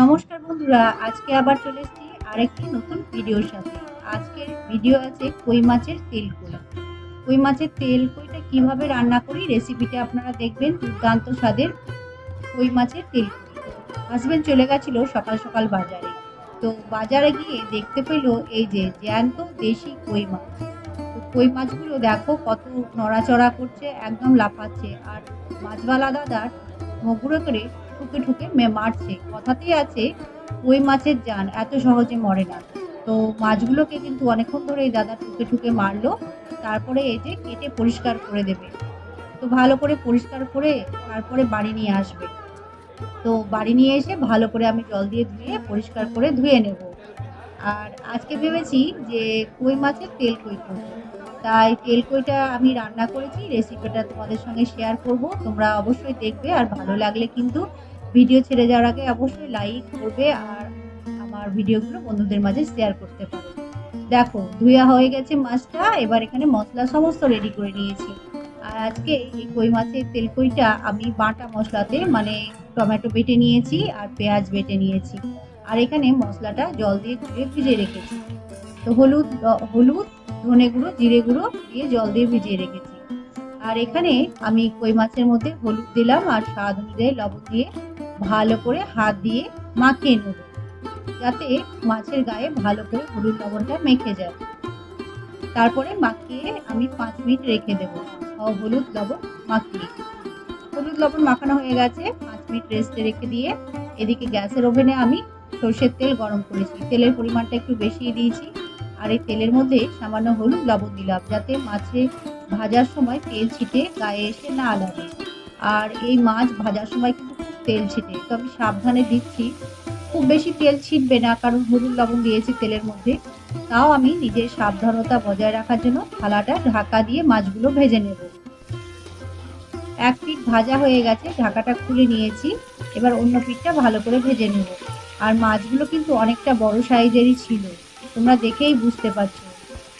নমস্কার বন্ধুরা, আজকে আবার চলে এসেছি আরেকটি নতুন ভিডিওর সাথে। আজকের ভিডিও আছে কই মাছের তেল কই। কই মাছের তেল কইটা কীভাবে রান্না করি রেসিপিটা আপনারা দেখবেন দুর্দান্ত স্বাদের কই মাছের তেল কই। হাজবেন্ড চলে গেছিল সকাল সকাল বাজারে। তো বাজারে গিয়ে দেখতে পেল এই যে জ্যান্ত দেশি কই মাছ। তো কই মাছগুলো দেখো কত নড়াচড়া করছে, একদম লাফাচ্ছে। আর মাছওয়ালা দাদার মগুড়ো করে ঠুকে ঠুকে মারছে। কথাতেই আছে, কই মাছের জান এত সহজে মরে না। তো মাছগুলোকে কিন্তু অনেকক্ষণ ধরে এই দাদা ঠুকে ঠুকে মারলো। তারপরে এই যে কেটে পরিষ্কার করে দেবে। তো ভালো করে পরিষ্কার করে তারপরে বাড়ি নিয়ে আসবে। তো বাড়ি নিয়ে এসে ভালো করে আমি জল দিয়ে ধুয়ে পরিষ্কার করে ধুয়ে নেব। আর আজকে ভেবেছি যে কই মাছের তেল কই করব তাই তেল কইটা আমি রান্না করেছি রেসিপিটা তোমাদের সঙ্গে শেয়ার করব। তোমরা অবশ্যই দেখবে আর ভালো লাগলে কিন্তু ভিডিও ছেড়ে যাওয়ার আগে অবশ্যই লাইক করবে আর আমার ভিডিওগুলো বন্ধুদের মাঝে শেয়ার করতে পারো। দেখো ধুয়া হয়ে গেছে মাছটা, এবার এখানে মশলা সমস্ত রেডি করে নিয়েছি। আর আজকে এই কই মাছের তেল কইটা আমি বাটা মশলাতে মানে টমেটো বেটে নিয়েছি আর পেঁয়াজ বেটে নিয়েছি। আর এখানে মশলাটা জল দিয়ে ধুয়ে ভিজে রেখেছি। তো হলুদ হলুদ, ধনে গুঁড়ো, জিরে গুঁড়ো দিয়ে জল দিয়ে ভিজিয়ে রেখেছি। আর এখানে আমি কই মাছের মধ্যে হলুদ দিলাম আর স্বাদ অনুযায়ী লবণ দিয়ে ভালো করে হাত দিয়ে মাখিয়ে নেব, যাতে মাছের গায়ে ভালো করে হলুদ লবণটা মেখে যায়। তারপরে মাখিয়ে আমি পাঁচ মিনিট রেখে দেব হলুদ লবণ মাখিয়ে। হলুদ লবণ মাখানো হয়ে গেছে, পাঁচ মিনিট রেস্টে রেখে দিয়ে এদিকে গ্যাসের ওভেনে আমি সর্ষের তেল গরম করেছি। তেলের পরিমাণটা একটু বেশি দিয়েছি, আর এই তেলের মধ্যে সামান্য হলুদ লবণ দিলাম, যাতে মাছে ভাজার সময় তেল ছিটে গায়ে এসে না লাগে। আর এই মাছ ভাজার সময় কিন্তু তেল ছিটে তো আমি সাবধানে দিচ্ছি। খুব বেশি তেল ছিটবে না, কারণ হলুদ লবণ দিয়েছি তেলের মধ্যে। তাও আমি নিজের সাবধানতা বজায় রাখার জন্য থালাটা ঢাকা দিয়ে মাছগুলো ভেজে নেব। এক পিঠ ভাজা হয়ে গেছে, ঢাকাটা খুলে নিয়েছি। এবার অন্য পিঠটা ভালো করে ভেজে নেব। আর মাছগুলো কিন্তু অনেকটা বড় সাইজেরই ছিল, তোমরা দেখেই বুঝতে পারছ।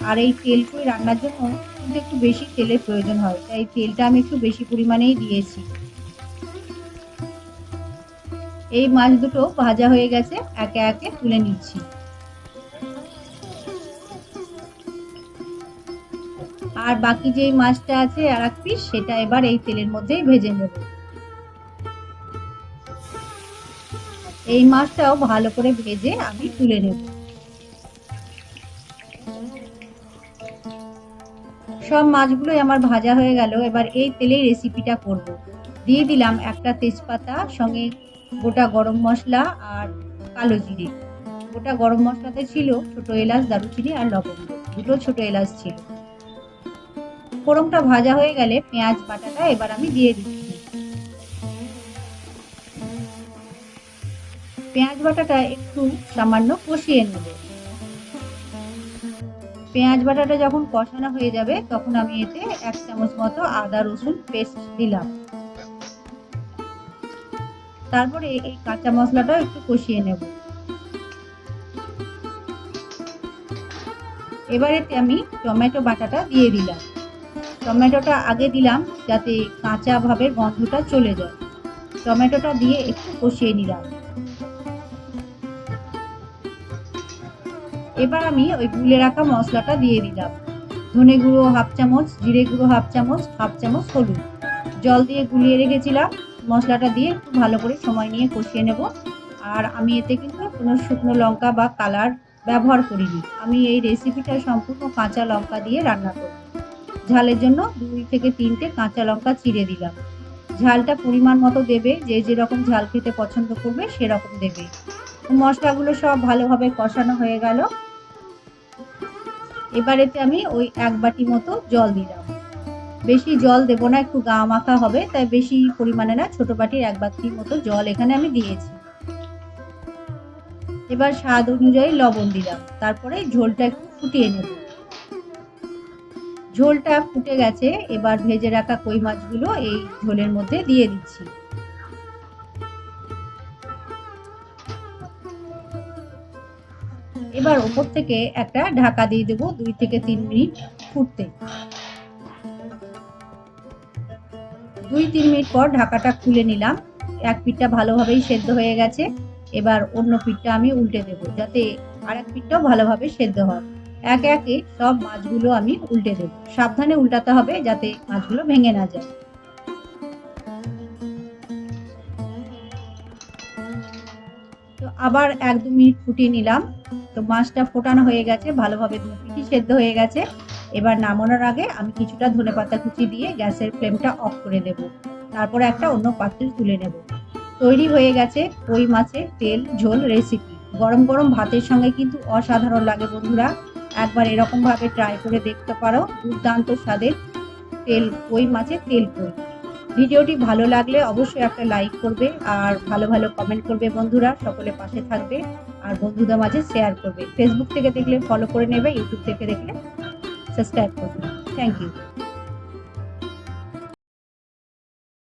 আর এই তেল কই রান্নার জন্য কিন্তু একটু বেশি তেলের প্রয়োজন হয়, তাই তেলটা আমি একটু বেশি পরিমাণেই দিয়েছি। এই মাছ দুটো ভাজা হয়ে গেছে, একে একে তুলে নিচ্ছি। আর বাকি যে মাছটা আছে আর এক পিস, সেটা এবার এই তেলের মধ্যেই ভেজে নেব। এই মাছটাও ভালো করে ভেজে আমি তুলে নেব। সব মাছগুলোই আমার ভাজা হয়ে গেল, এবার এই তেলেই রেসিপিটা করব। দিয়ে দিলাম একটা তেজপাতা, সঙ্গে গোটা গরম মশলা আর কালো জিরে। গোটা গরম মশলাতে ছিল ছোট এলাচ, দারুচিনি আর লবঙ্গ। দুটো ছোট এলাচ ছিল। ফোড়নটা ভাজা হয়ে গেলে পেঁয়াজ বাটাটা এবার আমি দিয়ে দিচ্ছি। পেঁয়াজ বাটাটা একটু সামান্য কষিয়ে নেব। পেঁয়াজ বাটাটা যখন কষানো হয়ে যাবে, তখন আমি এতে এক চামচ মতো আদা রসুন পেস্ট দিলাম। তারপরে এই কাঁচা মশলাটাও একটু কষিয়ে নেব। এবার আমি টমেটো বাটাটা দিয়ে দিলাম। টমেটোটা আগে দিলাম যাতে কাঁচা ভাবের গন্ধটা চলে যায়। টমেটোটা দিয়ে একটু কষিয়ে নিলাম। এবার আমি ওই গুলে রাখা মশলাটা দিয়ে দিলাম। ধনে গুঁড়ো হাফ চামচ, জিরে গুঁড়ো হাফ চামচ হাফ চামচ হলুদ। জল দিয়ে গুলিয়ে রেখেছিলাম। মশলাটা দিয়ে একটু ভালো করে সময় নিয়ে কষিয়ে নেব। আর আমি এতে কিন্তু কোনো শুকনো লঙ্কা বা কালার ব্যবহার করিনি। আমি এই রেসিপিটা সম্পূর্ণ কাঁচা লঙ্কা দিয়ে রান্না করব। ঝালের জন্য দুই থেকে তিনটে কাঁচা লঙ্কা চিড়ে দিলাম। ঝালটা পরিমাণ মতো দেবে, যে যেরকম ঝাল খেতে পছন্দ করবে সেরকম দেবে। মশলাগুলো সব ভালোভাবে কষানো হয়ে গেল। এবারেতে আমি ওই এক বাটি মতো জল দিলাম। বেশি জল দেব না, একটু গা মাখা হবে, তাই বেশি পরিমাণে না, ছোট বাটির এক বাটির মতো জল এখানে আমি দিয়েছি। এবার স্বাদ অনুযায়ী লবণ দিলাম, তারপরে ঝোলটা একটু ফুটিয়ে নেব। ঝোলটা ফুটে গেছে, এবার ভেজে রাখা কই মাছগুলো এই ঝোলের মধ্যে দিয়ে দিচ্ছি। এবার ওপর থেকে একটা ঢাকা দিয়ে দেবো দুই থেকে তিন মিনিট ফুটতে। দুই, তিন মিনিট পর ঢাকাটা খুলে নিলাম। এক পিঠটা ভালোভাবেই সেদ্ধ হয়ে গেছে। এবার অন্য পিঠটা আমি উল্টে দেব, যাতে আর এক পিঠটাও ভালোভাবে সেদ্ধ হয়। একে একে সব মাছগুলো আমি উল্টে দেব। সাবধানে উল্টাতে হবে যাতে মাছগুলো ভেঙে না যায়। তো আবার এক, দু মিনিট ফুটিয়ে নিলাম। তো মাছটা ফোটানো হয়ে গেছে, ভালোভাবে দু পিঠি সেদ্ধ হয়ে গেছে। এবার নামানোর আগে আমি কিছুটা ধনে পাতা কুচি দিয়ে গ্যাসের ফ্লেমটা অফ করে দেব তারপরে একটা অন্য পাত্রে তুলে নেব। তৈরি হয়ে গেছে কই মাছের তেল ঝোল রেসিপি গরম গরম ভাতের সঙ্গে কিন্তু অসাধারণ লাগে বন্ধুরা। একবার এরকম ভাবে ট্রাই করে দেখতে পারো দুর্দান্ত স্বাদের তেল, কই মাছের তেল কই। ভিডিওটি ভালো লাগলে অবশ্যই একটা লাইক করবে আর ভালো ভালো কমেন্ট করবে বন্ধুরা, সকলে পাশে থাকবে আর বন্ধুদের মাঝে শেয়ার করবে। ফেসবুক থেকে দেখলে ফলো করে নেবে ইউটিউব থেকে দেখলে সাবস্ক্রাইব করবে থ্যাংক ইউ